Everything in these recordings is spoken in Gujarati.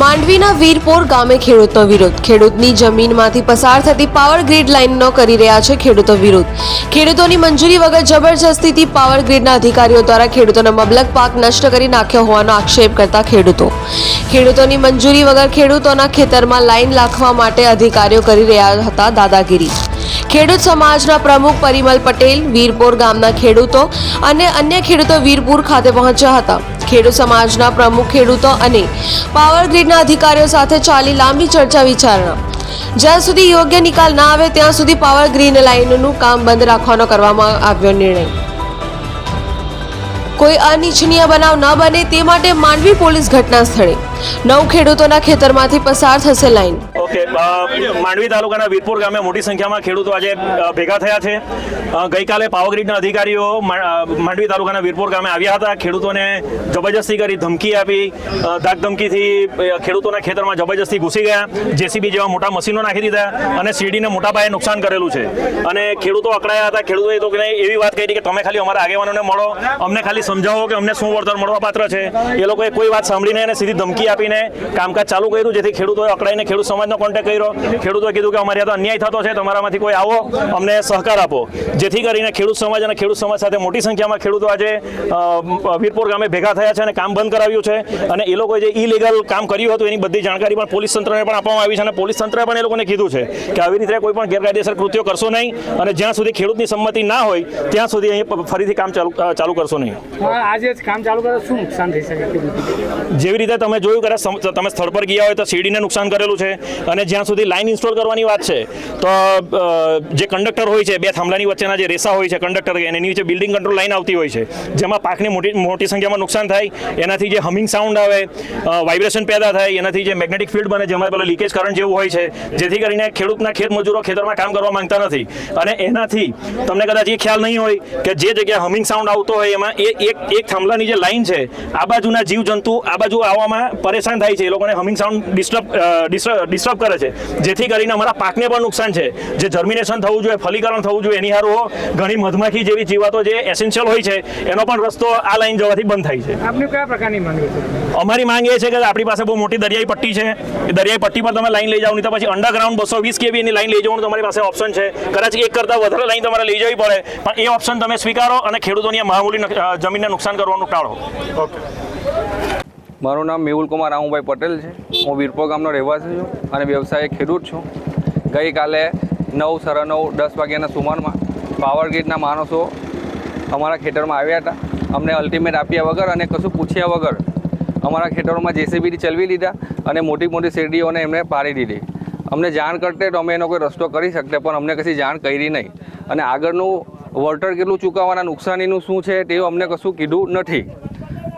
માંડવીના વીરપોર ગામે ખેડૂતનો વિરોધ. ખેડૂતની જમીનમાંથી પસાર થતી પાવર ગ્રીડ લાઇનનો કરી રહ્યા છે ખેડૂતો વિરોધ. ખેડૂતોની મંજૂરી વગર જબરજસ્તીથી પાવર ગ્રીડના અધિકારીઓ દ્વારા ખેડૂતોનો મબલક પાક નષ્ટ કરી નાખ્યો હોવાનો આક્ષેપ કરતા ખેડૂતો. ખેડૂતોની મંજૂરી વગર ખેડૂતોના ખેતરમાં લાઇન લાખવા માટે અધિકારીઓ કરી રહ્યા હતા દાદાગીરી. ખેડૂત સમાજના પ્રમુખ પરિમલ પટેલ વીરપુર ગામના ખેડૂતો અને અન્ય ખેડૂતો વીરપુર ખાતે પહોંચ્યા હતા. ખેડૂત સમાજના પ્રમુખ ખેડૂતો અને પાવર ગ્રીડના અધિકારીઓ સાથે ચાલી લાંબી ચર્ચા વિચારણા. જ્યાં સુધી યોગ્ય નિકાલ ના આવે ત્યાં સુધી પાવર ગ્રીન લાઇનનું કામ બંધ રાખવાનો કરવામાં આવ્યો નિર્ણય. કોઈ અનિચ્છનીય બનાવ ન બને તે માટે માંડવી પોલીસ ઘટના સ્થળે. નવ ખેડૂતોના ખેતરમાંથી પસાર થશે લાઇન. ઓકે માંડવી તાલુકાના વીરપુર ગામે મોટી સંખ્યામાં ખેડૂતો આજે ભેગા થયા છે. ગઈકાલે પાવરગ્રીડના અધિકારીઓ માંડવી તાલુકાના વીરપુર ગામે આવ્યા હતા. ખેડૂતોને જબરજસ્તી કરી ધમકી આપી. ધાકધમકીથી ખેડૂતોના ખેતરમાં જબરજસ્તી ઘૂસી ગયા. જેસીબી જેવા મોટા મશીનો નાખી દીધા અને શેરડીને મોટા પાયે નુકસાન કરેલું છે. અને ખેડૂતો અકળાયા હતા. ખેડૂતોએ તો એવી વાત કરી કે, તમે ખાલી અમારા આગેવાનોને મળો. અમને ખાલી સમજાવો કે અમને શું વળતર મળવા પાત્ર છે. એ લોકોએ કોઈ વાત સાંભળીને એને સીધી ધમકી આપીને કામકાજ ચાલુ કર્યું, જેથી ખેડૂતોએ અકળાઈને ખેડૂત સમાજનો કોન્ટેક્ટ કર્યો. ખેડૂતોએ કીધું કે અમારે તો અન્યાય થતો છે તમારામાંથી કોઈ આવો અમને સહકાર આપો. જેથી કરીને ખેડૂત સમાજ અને ખેડૂત સમાજ સાથે મોટી સંખ્યામાં ખેડૂતો આજે વીરપુર ગામે ભેગા થયા છે અને કામ બંધ કરાવ્યું છે. અને એ લોકોએ જે ઇલીગલ કામ કર્યું હતું એની બધી જાણકારી પણ પોલીસ તંત્રને પણ આપવામાં આવી છે અને પોલીસ તંત્રએ પણ એ લોકોને કીધું છે કે આવી રીતે કોઈ પણ ગેરકાયદેસર કૃત્યો કરશો નહીં અને જ્યાં સુધી ખેડૂતની સંમતિ ના હોય ત્યાં સુધી અહીં ફરીથી કામ ચાલુ ચાલુ કરશો નહીં. આજે જ કામ ચાલુ કરે શું નુકસાન થઈ શકે? જેવી રીતે તમે જોયું કે તમે સ્થળ પર ગયા હોય તો સીડીને નુકસાન કરેલું છે અને જ્યાં સુધી લાઇન ઇન્સ્ટોલ કરવાની વાત છે, તો જે કંડક્ટર હોય છે, બે થાંભલાની વચ્ચેના જે રેસા હોય છે, કંડક્ટર એની નીચે બિલ્ડિંગ કંટ્રોલ લાઈન આવતી હોય છે, જેમાં પાકને મોટી મોટી સંખ્યામાં નુકસાન થાય, એનાથી જે હમિંગ સાઉન્ડ આવે વાઇબ્રેશન પેદા થાય, એનાથી જે મેગ્નેટિક ફિલ્ડ બને જેમાં પેલો લીકેજ કરંટ જેવું હોય છે, જેથી કરીને ખેડૂતના ખેત મજૂરો ખેતરમાં કામ કરવા માંગતા નથી. અને એનાથી તમને કદાચ એ ખ્યાલ નહીં હોય કે જે જગ્યાએ હમિંગ સાઉન્ડ આવતો હોય, એમાં એ, એક એક થાંભલાની જે લાઈન છે, આ બાજુના જીવજંતુ આ બાજુ આવવામાં પરેશાન થાય છે, એ લોકોને હમિંગ સાઉન્ડ ડિસ્ટર્બ ડિસ્ટર્બ કરે છે. જેથી કરીને અમારા પાકને પણ નુકસાન છે. જે જર્મિનેશન થવું જોઈએ ફલીકરણ થવું જોઈએ એની હારું ઘણી મધમાખી જેવી જીવાતો જે એસેન્શિયલ હોય છે એનો પણ રસ્તો આ લાઈન જવાથી બંધ થાય છે. આપની કયા પ્રકારની માંગ છે? અમારી માંગ એ છે કે આપણી પાસે બહુ મોટી દરિયાઈ પટ્ટી છે. એ દરિયાઈ પટ્ટી પર તમે લાઈન લઈ જાવ નહીં તો પછી અંડરગ્રાઉન્ડ બસો વીસ કેવી એની લાઈન લઈ જવાનું તમારી પાસે ઓપ્શન છે. કદાચ એક કરતાં વધારે લાઈન તમારે લઈ જવી પડે. પણ એ ઓપ્શન તમે સ્વીકારો અને ખેડૂતોની મામૂલી જમીનને નુકસાન કરવાનું ટાળો. મારું નામ મેહુલ કુમાર રામુભાઈ પટેલ છે. હું વીરપો ગામનો રહેવાસી છું અને વ્યવસાય ખેડૂત છું. ગઈકાલે નવ સાડા નવ, દસ વાગ્યાના સુમારમાં પાવર ગ્રીડના માણસો અમારા ખેતરમાં આવ્યા હતા. અમને અલ્ટિમેટ આપ્યા વગર અને કશું પૂછ્યા વગર અમારા ખેતરોમાં જેસીબીથી ચલવી લીધા અને મોટી મોટી શેરડીઓને એમને પાડી દીધી. અમને જાણ કરતે તો અમે એનો કોઈ રસ્તો કરી શકતે પણ અમને કશી જાણ કરી નહીં. અને આગળનું વળતર કેટલું ચૂકવવાના નુકસાનીનું શું છે તે અમને કશું કીધું નથી.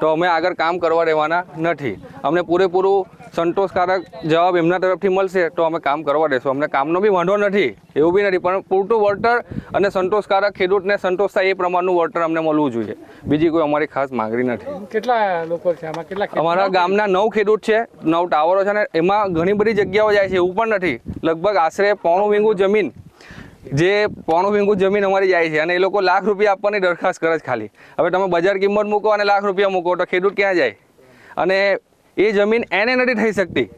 તો અમે આગળ કામ કરવા દેવાના નથી. અમને પૂરેપૂરું સંતોષકારક જવાબ એમના તરફથી મળશે તો અમે કામ કરવા દેશું. અમને કામનો બી વાંધો નથી એવું બી નથી પણ પૂરતું વળતર અને સંતોષકારક ખેડૂતને સંતોષ થાય એ પ્રમાણનું વળતર અમને મળવું જોઈએ. બીજી કોઈ અમારી ખાસ માંગણી નથી. કેટલા લોકો છે? આમાં કેટલા અમારા ગામના નવ ખેડૂત છે નવ ટાવરો છે ને એમાં ઘણી બધી જગ્યાઓ જાય છે એવું પણ નથી. લગભગ આશરે પોણું વીંગું જમીન જે પોણું વીંગું જમીન અમારી જાય છે અને એ લોકો લાખ રૂપિયા આપવાની દરખાસ્ત કરે છે ખાલી. હવે તમે બજાર કિંમત મૂકો અને લાખ રૂપિયા મૂકો તો ખેડૂત ક્યાં જાય? અને એ જમીન એને નથી થઈ શકતી.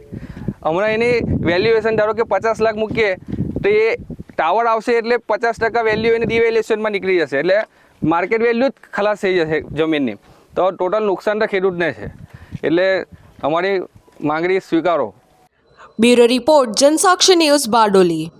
હમણાં એની વેલ્યુએશન ધારો કે પચાસ લાખ મૂકીએ, તો એ ટાવર આવશે એટલે પચાસ ટકા વેલ્યુ એની ડિવેલ્યુએશનમાં નીકળી જશે. એટલે માર્કેટ વેલ્યુ જ ખલાસ થઈ જશે જમીનની. તો ટોટલ નુકસાન તો ખેડૂતને છે. એટલે અમારી માંગણી સ્વીકારો. Bureau report Jansakshi news Bardoli.